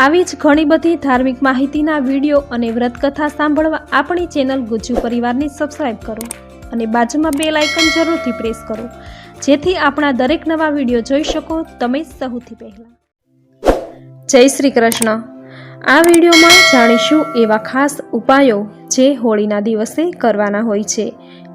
આવી જ ઘણી બધી ધાર્મિક માહિતીના વીડિયો અને વ્રતકથા સાંભળવા આપણી ચેનલ ગુજ્જુ પરિવારને સબસ્ક્રાઈબ કરો અને બાજુમાં બે લાઇકન જરૂરથી પ્રેસ કરો. જેથી આપણા દરેક નવા વીડિયો જોઈ શકો તમે સૌથી પહેલાં. જય શ્રી કૃષ્ણ. આ વિડીયોમાં જાણીશું એવા ખાસ ઉપાયો જે હોળીના દિવસે કરવાના હોય છે.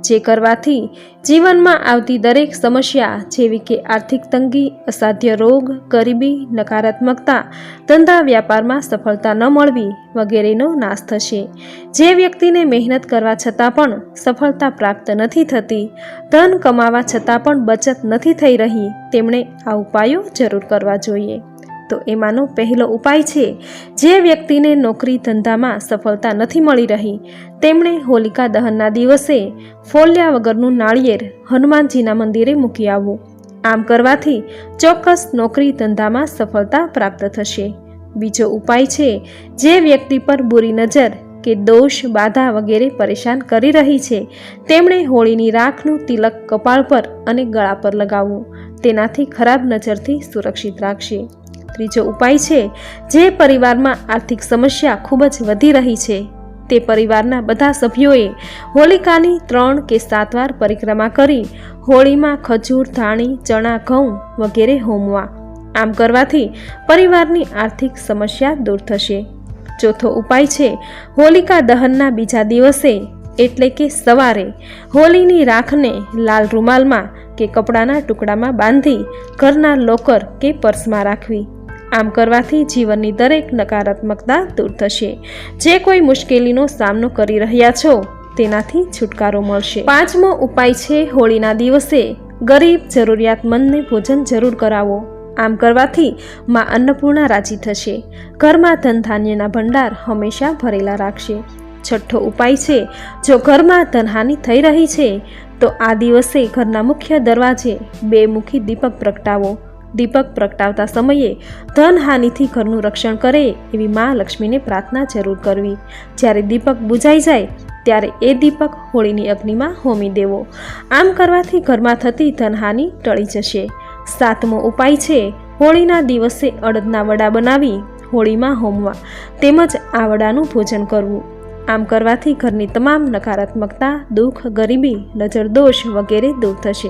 જે કરવાથી જીવનમાં આવતી દરેક સમસ્યા જેવી કે આર્થિક તંગી, અસાધ્ય રોગ, ગરીબી, નકારાત્મકતા, ધંધા વ્યાપારમાં સફળતા ન મળવી વગેરેનો નાશ થશે. જે વ્યક્તિને મહેનત કરવા છતાં પણ સફળતા પ્રાપ્ત નથી થતી, ધન કમાવા છતાં પણ બચત નથી થઈ રહી, તેમણે આ ઉપાયો જરૂર કરવા જોઈએ. તો એમાંનો પહેલો ઉપાય છે, જે વ્યક્તિને નોકરી ધંધામાં સફળતા નથી મળી રહી. તેમણે હોલિકા દહનના દિવસે ફોલ્યા વગરનું નાળિયેર હનુમાનજીના મંદિરે મૂકી આવવું. આમ કરવાથી ચોક્કસ નોકરી ધંધામાં સફળતા પ્રાપ્ત થશે. બીજો ઉપાય છે, જે વ્યક્તિ પર બુરી નજર કે દોષ, બાધા વગેરે પરેશાન કરી રહી છે, તેમણે હોળીની રાખનું તિલક કપાળ પર અને ગળા પર લગાવવું. તેનાથી ખરાબ નજરથી સુરક્ષિત રાખશે. ત્રીજો ઉપાય છે, જે પરિવારમાં આર્થિક સમસ્યા ખૂબ જ વધી રહી છે. તે પરિવારના બધા સભ્યોએ હોલિકાની ત્રણ કે સાત વાર પરિક્રમા કરી, હોળીમાં ખજૂર, ધાણી, ચણા, ઘઉં વગેરે હોમવા. આમ કરવાથી પરિવારની આર્થિક સમસ્યા દૂર થશે. ચોથો ઉપાય છે, હોલિકા દહનના બીજા દિવસે એટલે કે સવારે હોલીની રાખને લાલ રૂમાલમાં કે કપડાના ટુકડામાં બાંધી ઘરના લોકર કે પર્સમાં રાખવી. આમ કરવાથી જીવનની દરેક નકારાત્મકતા દૂર થશે. જે કોઈ મુશ્કેલીનો સામનો કરી રહ્યા છો, તેનાથી છુટકારો મળશે. પાંચમો ઉપાય છે હોળીના દિવસે ગરીબ જરૂરિયાતમંદને ભોજન જરૂર કરાવો. આમ કરવાથી માં અન્નપૂર્ણા રાજી થશે. ઘરમાં ધન ધાન્યના ભંડાર હંમેશા ભરેલા રાખશે. છઠ્ઠો ઉપાય છે, જો ઘરમાં ધનહાનિ થઈ રહી છે, તો આ દિવસે ઘરના મુખ્ય દરવાજે બે મુખી દીપક પ્રગટાવો. દીપક પ્રગટાવતા સમયે ધનહાનિથી ઘરનું રક્ષણ કરે એવી મા લક્ષ્મીને પ્રાર્થના જરૂર કરવી. જ્યારે દીપક બુજાઈ જાય, ત્યારે એ દીપક હોળીની અગ્નિમાં હોમી દેવો. આમ કરવાથી ઘરમાં થતી ધનહાનિ ટળી જશે. સાતમો ઉપાય છે, હોળીના દિવસે અડદના વડા બનાવી હોળીમાં હોમવા. તેમજ આ વડાનું ભોજન કરવું. આમ કરવાથી ઘરની તમામ નકારાત્મકતા, દુઃખ, ગરીબી, નજરદોષ વગેરે દૂર થશે.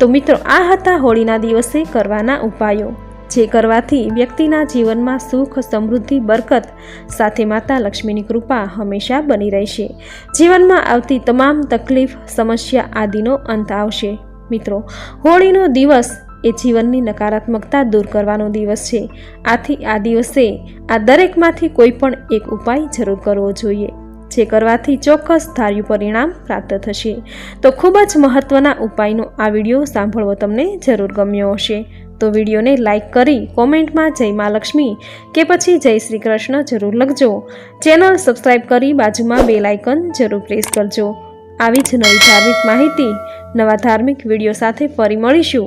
તો મિત્રો, આ હતા હોળીના દિવસે કરવાના ઉપાયો. જે કરવાથી વ્યક્તિના જીવનમાં સુખ, સમૃદ્ધિ, બરકત સાથે માતા લક્ષ્મીની કૃપા હંમેશા બની રહેશે. જીવનમાં આવતી તમામ તકલીફ, સમસ્યા આદિનો અંત આવશે. મિત્રો, હોળીનો દિવસ એ જીવનની નકારાત્મકતા દૂર કરવાનો દિવસ છે. આથી આ દિવસે આ દરેકમાંથી કોઈ પણ એક ઉપાય જરૂર કરવો જોઈએ, જે કરવાથી ચોક્કસ ધાર્યું પરિણામ પ્રાપ્ત થશે. તો ખૂબ જ મહત્ત્વના ઉપાયનો આ વીડિયો સાંભળવો તમને જરૂર ગમ્યો હશે. તો વિડીયોને લાઇક કરી કોમેન્ટમાં જય મા લક્ષ્મી કે પછી જય શ્રી કૃષ્ણ જરૂર લખજો. ચેનલ સબસ્ક્રાઈબ કરી બાજુમાં બે લાઇકન જરૂર પ્રેસ કરજો. આવી જ નવી ધાર્મિક માહિતી, નવા ધાર્મિક વીડિયો સાથે ફરી મળીશું.